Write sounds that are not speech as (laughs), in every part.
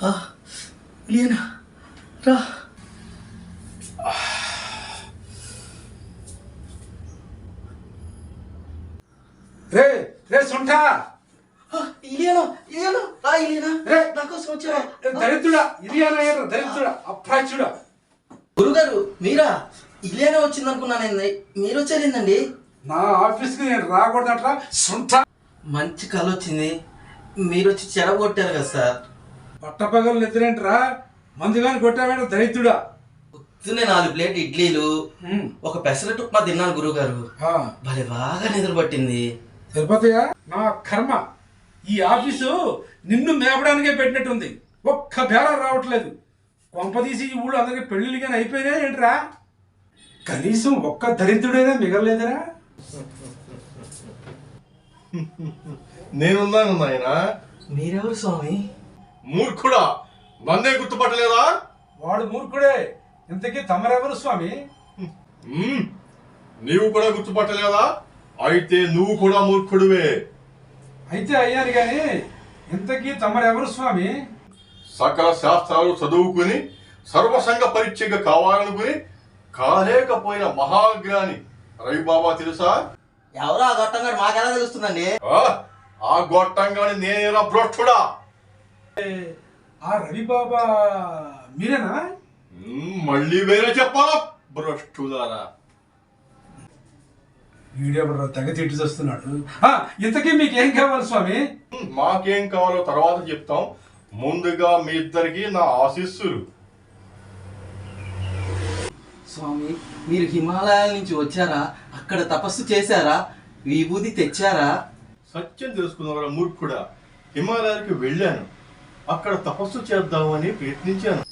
ఆ, ఇలియనా రా. రే రే సుంఠ. ఇలియనా ఇలియనా రా ఇలియనా. రే. నా కోసం వచ్చావా? దరిద్రుడా ఇది అన్న దరిద్రుడా అప్రాచుడా గురుగారు మీరా? ఇలియనా వచ్చింది అనుకున్నానండి మీరు వచ్చారేందండి నా ఆఫీస్కి నేను రాకూడదట్రా సుంఠ. మంచి కళ వచ్చింది. మీరు వచ్చి చెడగొట్టారు కదా సార్. పట్టపగలు నిద్రేంట్రా? మందుగాని కొట్టావేంట దరిద్రుడా? పొద్దున్నే నాలుగు ప్లేట్ ఇడ్లీలు ఒక పెసరట్టు ఉప్మా తిన్నాను గురుగారు ఆ, భలే బాగా నిద్ర పట్టింది సరిపోతాయా నా కర్మ. ఈ ఆఫీసు నిన్ను మేపడానికే పెట్టినట్టుంది. ఒక్క బేర రావట్లేదు. కొంపదీసి ఈ ఊళ్ళో అందరికి పెళ్ళిళ్ళు కానీ అయిపోయినాయి ఏంట్రా? కనీసం ఒక్క దరిద్రుడైనా మిగలలేదురా? నేనున్నాను నాయన. మీరెవరు స్వామి? మూర్ఖుడా? నన్నే గుర్తుపట్టలేదా? వాడు మూర్ఖుడే. ఇంతకీ తమరెవరు స్వామి. నీవు కూడా గుర్తుపట్టలేదా? అయితే నువ్వు కూడా మూర్ఖుడివే. అయితే అయ్యాను కానీ ఇంతకీ తమరెవరు స్వామి? సకల శాస్త్రాలు చదువుకుని సర్వసంగ పరీక్షగా కావాలనుకుని కాలేకపోయిన మహాజ్ఞాని రవిబాబా తెలుసా? ఎవరో ఆ గొట్టంగాడు? మాకెలా తెలుస్తుందండి? ఆ? ఆ గొట్టంగాని నేనేరా భ్రష్టుడా? ఆ రవిబాబా మీరేనా? మళ్ళీ వేరే చెప్పాలా? భ్రష్టులారా వీడియో తెగ తిట్టి చేస్తున్నాడు. ఆ, ఇంతకీ మీకు ఏం కావాలి స్వామి? మాకేం కావాలో తర్వాత చెప్తాం. ముందుగా మీ ఇద్దరికి నా ఆశీస్సులు. స్వామి మీరు హిమాలయాల నుంచి వచ్చారా? అక్కడ తపస్సు చేశారా? విభూది తెచ్చారా? సత్యం తెలుసుకున్నవాడు మూర్ఖుడా. హిమాలయానికి వెళ్ళాను. అక్కడ తపస్సు చేద్దామని ప్రయత్నించాను.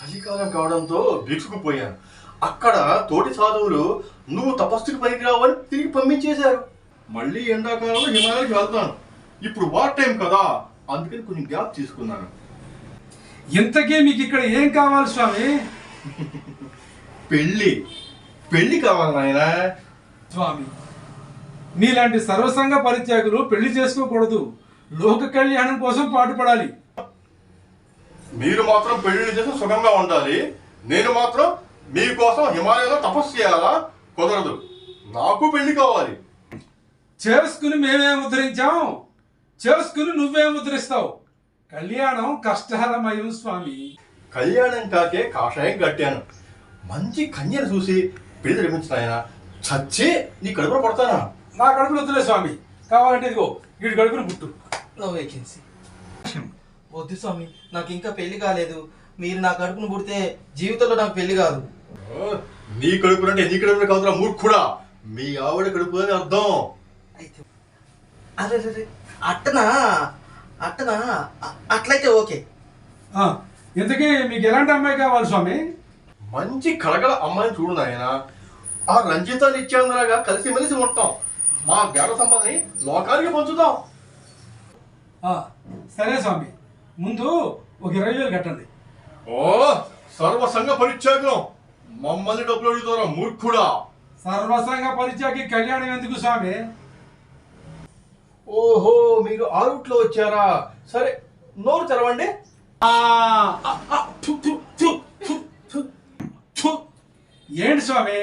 చలికాలం కావడంతో బిగుసుకుపోయాను. అక్కడ తోటి సాధువులు నువ్వు తపస్సుకి పనికిరావని తిరిగి పంపించేశారు. మళ్ళీ ఎండాకాలంలో హిమాలయానికి వెళ్తాను. ఇప్పుడు వార్ టైం కదా. అందుకని కొంచెం గ్యాప్ తీసుకున్నాను. ఇంతకీ మీకు ఇక్కడ ఏం కావాలి స్వామి? పెళ్ళి. పెళ్ళి కావాలి నాయనా. స్వామి మీలాంటి సర్వసంగ పరిత్యాగులు పెళ్ళి చేసుకోకూడదు. లోక కళ్యాణం కోసం పాటుపడాలి. మీరు మాత్రం పెళ్ళి చేసి సుఖంగా ఉండాలి. నేను మాత్రం మీకోసం హిమాలయంలో తపస్సు చేయాలా? కుదరదు. నాకు పెళ్ళి కావాలి. చేసుకుని మేమేం ఉద్ధరించాం చేసుకుని నువ్వేం ఉద్ధరిస్తావు కళ్యాణం కష్టహరమయం స్వామి. కళ్యాణం కాకే కాషాయం కట్టాను. మంచి కన్యను చూసి పెళ్ళి జరిపించిన ఆయన చచ్చి నీ కడుపులో పడతానా? నా కడుపులో వద్దులే స్వామి. కావాలంటే ఇదిగో వీడి కడుపును పుట్టు. నో వేకెన్సీ వద్దు స్వామి నాకు ఇంకా పెళ్ళి కాలేదు. మీరు నా కడుపును పుడితే జీవితంలో నాకు పెళ్ళి కాదు. ఓ, నీ కడుపు అంటే నీ కడుపులో కాదురా మూర్ఖుడా. మీ ఆవిడ కడుపు అని అర్థం. అయితే అరే అరే, అట్టనా? అట్టనా? అట్లయితే ఓకే. ఆ, ఇంతకీ మీకు ఎలాంటి అమ్మాయి కావాలి స్వామి? మంచి కలగల అమ్మాయిని చూడు నాయన. ఆ రంజిత నిత్యాంధ్రగా కలిసి మెలిసి ఉంటాం. మా జ్ఞాన సంపదని లోకానికి పంచుతాం. ఆ, సరే స్వామి. ముందు ఒక ఇరవై వేలు కట్టండి. ఓ సర్వసంగ పరిత్యాగం. మమ్మల్ని డబ్బులు అడుగుతారా మూర్ఖుడా? సర్వసంగ పరిచయకి కళ్యాణం ఎందుకు స్వామి? ఓహో మీరు ఆ రూట్లో వచ్చారా? సరే నోరు తెరవండి. ఏంటి స్వామి?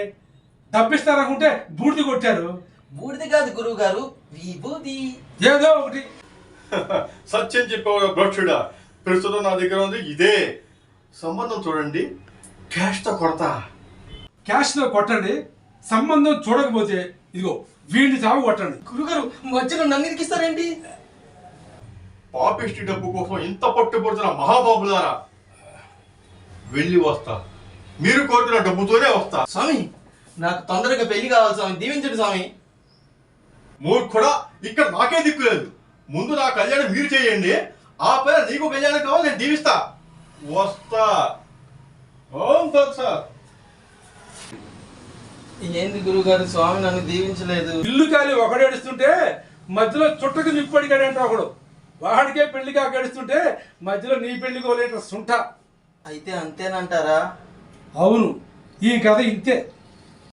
తప్పిస్తారనుకుంటే బూడిద కొట్టారు. బూడిద కాదు గురువు గారు విభూది. ఏదో ఒకటి. (laughs) సత్యం చెప్పేవాడు భ్రష్టుడా ప్రస్తుతం నా దగ్గర ఉంది. ఇదే సంబంధం చూడండి. క్యాష్తో కొడతా. క్యాష్తో కొట్టండి. సంబంధం చూడకపోతే ఇదిగో వీడిని చావు కొట్టండి. గురుగారు మధ్యలో నన్ను ఇరికిస్తారేంటి? పాపిష్టి డబ్బు కోసం ఇంత పట్టుబడుతున్న మహాబాబులారా వెళ్ళి వస్తా. మీరు కోరుతున్న డబ్బుతోనే వస్తా. స్వామి నాకు తొందరగా పెళ్ళి కావాలి స్వామి. దీవించండి స్వామి. మూర్ఖుడా ఇక్కడ నాకే దిక్కు లేదు. ముందు నా కళ్యాణం మీరు చేయండి. ఆ పైన నీకు కళ్యాణం కావాలి నేను దీవిస్తా. వస్తా. ఓం ఏంది గురుగారు స్వామి నన్ను దీవించలేదు. ఇల్లు కాలి ఒకడేడుస్తుంటే మధ్యలో చుట్టకు నిప్పడిగాడంట ఒకడు. వాడికే పెళ్ళి కాకేడుస్తుంటే మధ్యలో నీ పెళ్ళి కోలేట సుంఠ. అయితే అంతేనంటారా? అవును ఈ కథ ఇంతే.